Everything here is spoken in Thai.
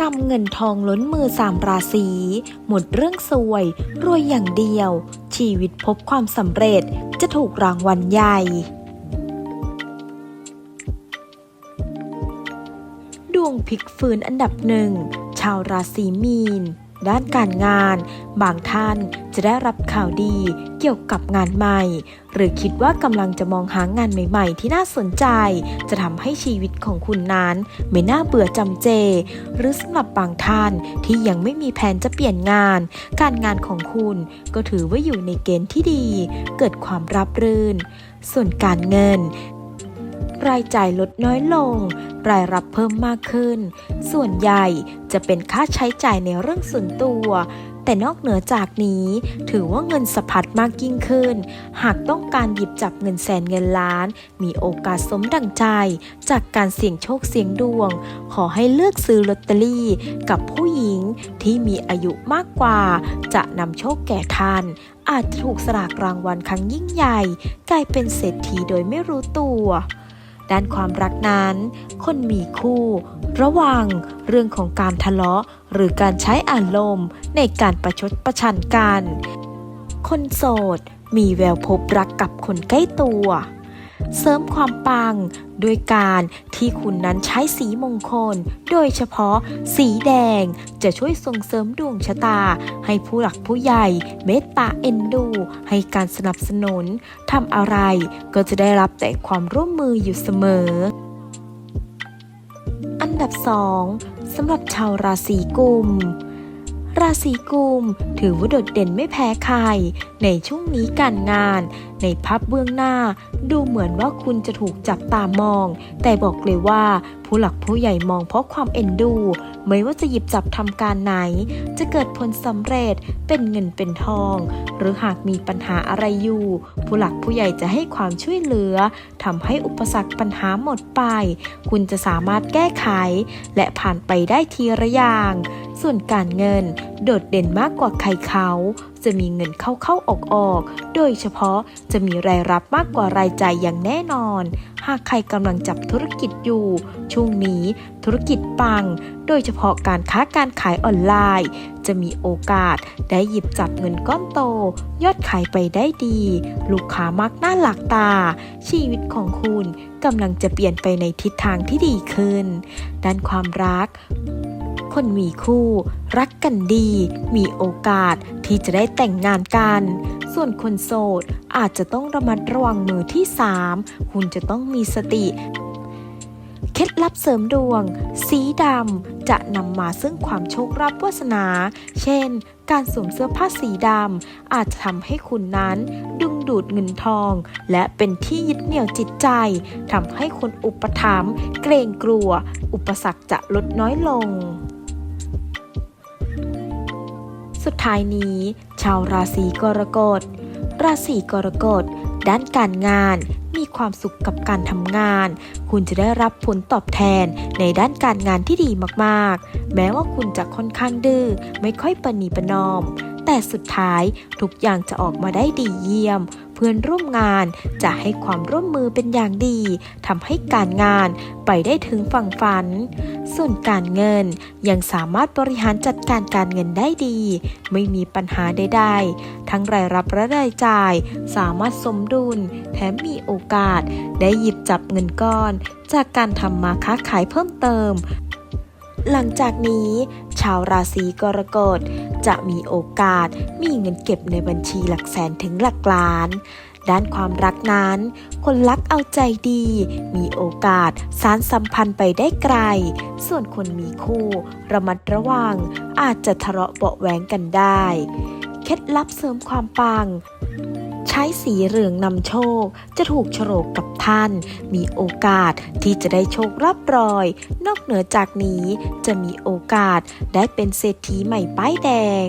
กำเงินทองล้นมือสามราศีหมดเรื่องสวย รวยอย่างเดียว ชีวิตพบความสำเร็จจะถูกรางวัลใหญ่ ดวงพลิกฟื้นอันดับหนึ่ง ชาวราศีมีน ด้านการงาน บางท่านจะได้รับข่าวดีเกี่ยวกับงานใหม่ หรือคิดว่ากำลังจะมองหางานใหม่ๆ ที่น่าสนใจ จะทำให้ชีวิตของคุณนั้นไม่น่าเบื่อจำเจ หรือสำหรับบางท่านที่ยังไม่มีแผนจะเปลี่ยนงาน การงานของคุณก็ถือว่าอยู่ในเกณฑ์ที่ดี เกิดความรับรื่น ส่วนการเงินรายจ่ายลดน้อยลง รายรับเพิ่มมากขึ้น ส่วนใหญ่จะเป็นค่าใช้จ่ายในเรื่องส่วนตัว แต่นอกเหนือจากนี้ ถือว่าเงินสะพัดมากยิ่งขึ้น หากต้องการหยิบจับเงินแสนเงินล้าน มีโอกาสสมดังใจ จากการเสี่ยงโชคเสี่ยงดวง ขอให้เลือกซื้อลอตเตอรี่กับผู้หญิงที่มีอายุมากกว่า จะนำโชคแก่ท่านอาจถูกสลากรางวัลครั้งยิ่งใหญ่ กลายเป็นเศรษฐีโดยไม่รู้ตัว ด้านความรักนั้น คนมีคู่ ระวังเรื่องของการทะเลาะ หรือการใช้อารมณ์ในการประชดประชันกัน คนโสดมีแววพบรักกับคนใกล้ตัว เสริมความปัง ด้วยการที่คุณนั้นใช้สีมงคล โดยเฉพาะสีแดง จะช่วยส่งเสริมดวงชะตา ให้ผู้หลักผู้ใหญ่เมตตาเอ็นดู ให้การสนับสนุนทำอะไรก็จะได้รับแต่ความร่วมมืออยู่เสมอ อันดับ 2สำหรับชาวราศีกุม ราศีกุมถือว่าโดดเด่นไม่แพ้ใคร ในช่วงนี้การงาน ในภาพเบื้องหน้า ดูเหมือนว่าคุณจะถูกจับตามอง แต่บอกเลยว่าผู้หลักผู้ใหญ่มองเพราะความเอ็นดู ไม่ว่าจะหยิบจับทำการไหน จะเกิดผลสำเร็จเป็นเงินเป็นทอง หรือหากมีปัญหาอะไรอยู่ ผู้หลักผู้ใหญ่จะให้ความช่วยเหลือทำให้อุปสรรคปัญหาหมดไป คุณจะสามารถแก้ไข และผ่านไปได้ทีละอย่าง ส่วนการเงิน โดดเด่นมากกว่าใครเขา จะมีเงินเข้าเข้าออกออกๆโดยเฉพาะจะมีรายรับมากกว่ารายจ่ายอย่างแน่นอน หากใครกำลังจับธุรกิจอยู่ ช่วงนี้ธุรกิจปัง โดยเฉพาะการค้าการขายออนไลน์ จะมีโอกาสได้หยิบจับเงินก้อนโต ยอดขายไปได้ดี ลูกค้ามักหน้าหลักตา ชีวิตของคุณกำลังจะเปลี่ยนไปในทิศทางที่ดีขึ้น ด้านความรัก คนมีคู่ รักกันดี มีโอกาสที่จะได้แต่งงานกัน ส่วนคนโสดอาจจะต้องระมัดระวังมือที่ 3 คุณจะต้องมีสติ เคล็ดลับเสริมดวง สีดำจะนำมาซึ่งความโชครับวาสนา เช่น การสวมเสื้อผ้าสีดำอาจจะทำให้คุณนั้นดึงดูดเงินทอง และเป็นที่ยึดเหนี่ยวจิตใจทำให้คนอุปถัมภ์เกรงกลัว อุปสรรคจะลดน้อยลง สุดท้ายนี้ ชาวราศีกรกฎ ราศีกรกฎ ด้านการงาน มีความสุขกับการทำงาน คุณจะได้รับผลตอบแทนในด้านการงานที่ดีมากๆ แม้ว่าคุณจะค่อนข้างดื้อ ไม่ค่อยประนีประนอม แต่สุดท้ายทุกอย่างจะออกมาได้ดีเยี่ยม เพื่อนร่วมงาน จะให้ความร่วมมือเป็นอย่างดีทำให้การงานไปได้ถึงฝั่งฝัน ส่วนการเงินยังสามารถบริหารจัดการการเงินได้ดี ไม่มีปัญหาใดๆ ทั้งรายรับและรายจ่าย สามารถสมดุล แถมมีโอกาส ได้หยิบจับเงินก้อน จากการทำมาค้าขายเพิ่มเติม หลังจากนี้ ชาวราศีกรกฎจะมีโอกาสมีเงินเก็บในบัญชีหลักแสนถึงหลักล้าน ด้านความรักนั้น คนรักเอาใจดี มีโอกาสสารสัมพันธ์ไปได้ไกล ส่วนคนมีคู่ระมัดระวังอาจจะทะเลาะเบาะแหวงกันได้ เคล็ดลับเสริมความปัง ใช้สีเหลืองนำโชค จะถูกโฉลกกับท่าน มีโอกาสที่จะได้โชครับรอย นอกเหนือจากนี้จะมีโอกาสได้เป็นเศรษฐีใหม่ป้ายแดง